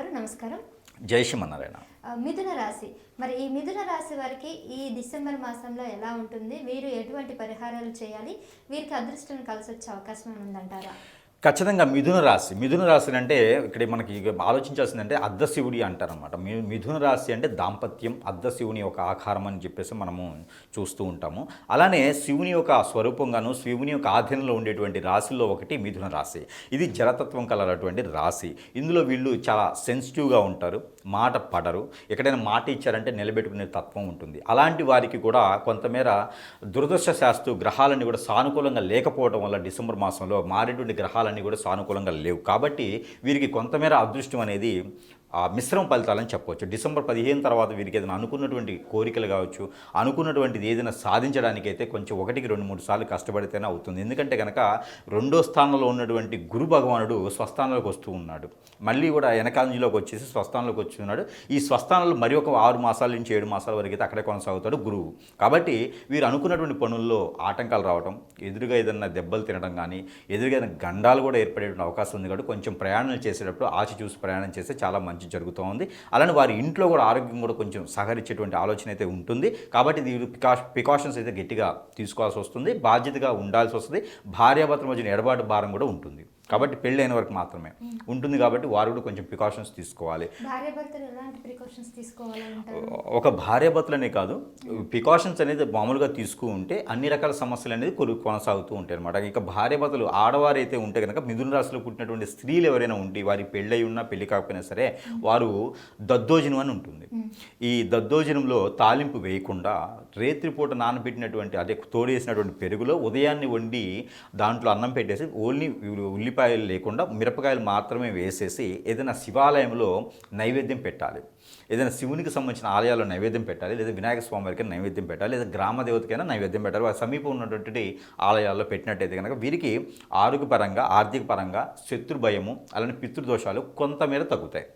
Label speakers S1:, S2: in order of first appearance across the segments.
S1: గురుగారు నమస్కారం.
S2: జై శ్రీమన్నారాయణ.
S1: మిథున రాశి. మరి ఈ మిథున రాశి వారికి ఈ డిసెంబర్ మాసంలో ఎలా ఉంటుంది? వీరు ఎటువంటి పరిహారాలు చేయాలి? వీరికి అదృష్టం కలిసి వచ్చే అవకాశం ఉందంటారా?
S2: ఖచ్చితంగా మిథున రాశి. మిథున రాశి అంటే ఇక్కడ మనకి ఇక అర్ధ అర్ధశివుడి అంటారనమాట మిథున రాశి అంటే దాంపత్యం అర్ధశివుని యొక్క ఆకారం అని చెప్పేసి మనము చూస్తూ ఉంటాము. అలానే శివుని యొక్క స్వరూపంగాను శివుని యొక్క ఆధీనంలో ఉండేటువంటి రాశిల్లో ఒకటి మిథున రాశి. ఇది జలతత్వం కలనటువంటి రాశి. ఇందులో వీళ్ళు చాలా సెన్సిటివ్గా ఉంటారు మాట పడరు. ఎక్కడైనా మాట ఇచ్చారంటే నిలబెట్టుకునే తత్వం ఉంటుంది. అలాంటి వారికి కూడా కొంతమేర దురదృష్టశాస్తు గ్రహాలన్నీ కూడా సానుకూలంగా లేకపోవడం వల్ల డిసెంబర్ మాసంలో మారేటువంటి గ్రహాలు ఫలితాలన్నీ కూడా సానుకూలంగా లేవు. కాబట్టి వీరికి కొంతమేర అదృష్టం అనేది ఆ మిశ్రమ ఫలితాలని చెప్పవచ్చు. డిసెంబర్ పదిహేను తర్వాత వీరికి ఏదైనా అనుకున్నటువంటి కోరికలు కావచ్చు అనుకున్నటువంటిది ఏదైనా సాధించడానికైతే కొంచెం ఒకటికి రెండు మూడు సార్లు కష్టపడితేనే అవుతుంది. ఎందుకంటే కనుక రెండో స్థానంలో ఉన్నటువంటి గురు భగవానుడు స్వస్థానంలోకి వస్తూ ఉన్నాడు. మళ్ళీ కూడా వెనకాలంలోకి వచ్చేసి స్వస్థానంలోకి వచ్చి ఉన్నాడు. ఈ స్వస్థానంలో మరి ఒక ఆరు మాసాల నుంచి ఏడు మాసాల వరకు అయితే అక్కడే కొనసాగుతాడు గురువు. కాబట్టి వీరు అనుకున్నటువంటి పనుల్లో ఆటంకాలు రావడం ఎదురుగా ఏదైనా దెబ్బలు తినడం కానీ ఎదురుగా ఏదైనా గండాలు కూడా ఏర్పడేటువంటి అవకాశం ఉంది. కాబట్టి కొంచెం ప్రయాణాలు చేసేటప్పుడు ఆచి చూసి ప్రయాణం చేస్తే చాలా మంచి జరుగుతూ ఉంది అలానే వారి ఇంట్లో కూడా ఆరోగ్యం కూడా కొంచెం సహకరించేటువంటి ఆలోచన అయితే ఉంటుంది. కాబట్టి ఇది పికా ప్రికాషన్స్ అయితే గట్టిగా తీసుకోవాల్సి వస్తుంది. బాధ్యతగా ఉండాల్సి వస్తుంది. భార్యాభర్తల మధ్యన ఎడబాటు భారం కూడా ఉంటుంది. కాబట్టి పెళ్ళైన వరకు మాత్రమే. ఉంటుంది కాబట్టి వారు కూడా కొంచెం ప్రికాషన్స్ తీసుకోవాలి. ఒక భార్యాభర్తలనే కాదు ప్రికాషన్స్ అనేది మామూలుగా తీసుకు ఉంటే అన్ని రకాల సమస్యలు అనేది కొరు కొనసాగుతూ ఉంటాయి అనమాట ఇక భార్యాభర్తలు ఆడవారైతే ఉంటే కనుక మిథున రాశిలో పుట్టినటువంటి స్త్రీలు ఎవరైనా ఉంటే వారి పెళ్ళై ఉన్నా పెళ్ళి కాకపోయినా సరే వారు దద్దోజనం అని ఉంటుంది. ఈ దద్దోజనంలో తాలింపు వేయకుండా రేత్రిపూట నానబెట్టినటువంటి అదే తోడేసినటువంటి పెరుగులో ఉదయాన్నే వండి దాంట్లో అన్నం పెట్టేసి ఓన్లీ ఉల్లిపాయలు లేకుండా మిరపకాయలు మాత్రమే వేసేసి ఏదైనా శివాలయంలో నైవేద్యం పెట్టాలి. ఏదైనా శివునికి సంబంధించిన ఆలయాల్లో నైవేద్యం పెట్టాలి లేదా వినాయక స్వామి వారికి నైవేద్యం పెట్టాలి లేదా గ్రామ దేవతకైనా నైవేద్యం పెట్టాలి. వారి సమీపం ఉన్నటువంటి ఆలయాల్లో పెట్టినట్టయితే కనుక వీరికి ఆరోగ్యపరంగా ఆర్థిక పరంగా శత్రు భయము అలానే పితృదోషాలు కొంతమేర తగ్గుతాయి.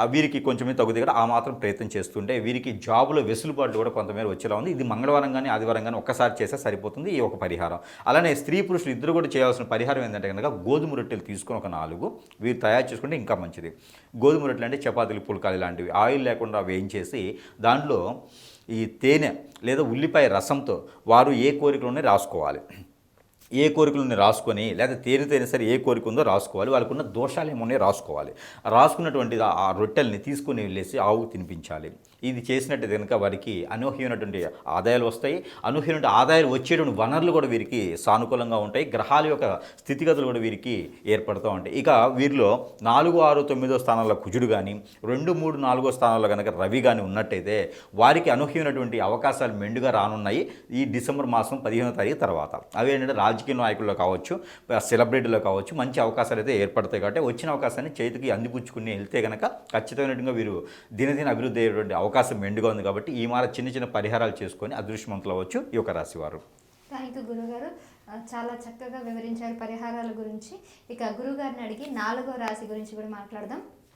S2: ఆ వీరికి కొంచెమే తగ్గుతాయి కూడా ఆ మాత్రం ప్రయత్నం చేస్తుంటే వీరికి జాబులో వెసులుబాట్లు కూడా కొంతమేర వచ్చేలా ఉంది ఇది మంగళవారం కానీ ఆదివారం కానీ ఒక్కసారి చేస్తే సరిపోతుంది. ఈ ఒక పరిహారం. అలానే స్త్రీ పురుషులు ఇద్దరు కూడా చేయాల్సిన పరిహారం ఏంటంటే కనుక గోధుమ రొట్టెలు తీసుకొని ఒక నాలుగు. వీరు తయారు చేసుకుంటే ఇంకా మంచిది. గోధుమ రొట్టెలు అంటే చపాతీలు పుల్కాలు ఇలాంటివి. ఆయిల్ లేకుండా వేయించేసి దాంట్లో ఈ తేనె లేదా ఉల్లిపాయ రసంతో వారు ఏ కోరికలోనే రాసుకోవాలి. ఏ కోరికలను రాసుకొని లేదా తేనెతోనే సరే ఏ కోరిక ఉందో రాసుకోవాలి. వాళ్ళకున్న దోషాలు ఏమున్నాయో రాసుకోవాలి. రాసుకున్నటువంటి ఆ- రొట్టెల్ని తీసుకొని వెళ్ళేసి ఆవుకు తినిపించాలి. ఇది చేసినట్టు కనుక వారికి అనూహ్యమైనటువంటి ఆదాయాలు వస్తాయి. అనూహ్యమైన ఆదాయాలు వచ్చేటువంటి వనరులు కూడా వీరికి సానుకూలంగా ఉంటాయి. గ్రహాల యొక్క స్థితిగతులు కూడా వీరికి ఏర్పడుతూ ఉంటాయి. ఇక వీరిలో నాలుగు ఆరు తొమ్మిదో స్థానాల్లో కుజుడు కానీ రెండు మూడు నాలుగో స్థానాల్లో కనుక రవి కానీ ఉన్నట్టయితే వారికి అనూహ్యమైనటువంటి అవకాశాలు మెండుగా రానున్నాయి ఈ డిసెంబర్ మాసం పదిహేనో తారీఖు తర్వాత. అవి ఏంటంటే రాజకీయ నాయకుల్లో కావచ్చు సెలబ్రిటీలో కావచ్చు మంచి అవకాశాలు అయితే ఏర్పడతాయి కాబట్టి వచ్చిన అవకాశాన్ని చేతికి అందిపుచ్చుకుని వెళ్తే కనుక ఖచ్చితమైనట్టుగా వీరు దినదిన అభివృద్ధి అయ్యేటువంటి అవకాశం మెండుగా ఉంది కాబట్టి ఈ మార చిన్న చిన్న పరిహారాలు చేసుకొని అదృష్టవంతులు అవ్వచ్చు ఈ యొక్క రాశివారు.
S1: థ్యాంక్ యూ గురుగారు. చాలా చక్కగా వివరించారు పరిహారాల గురించి. ఇక గురుగారిని అడిగి నాలుగో రాశి గురించి కూడా మాట్లాడదాం.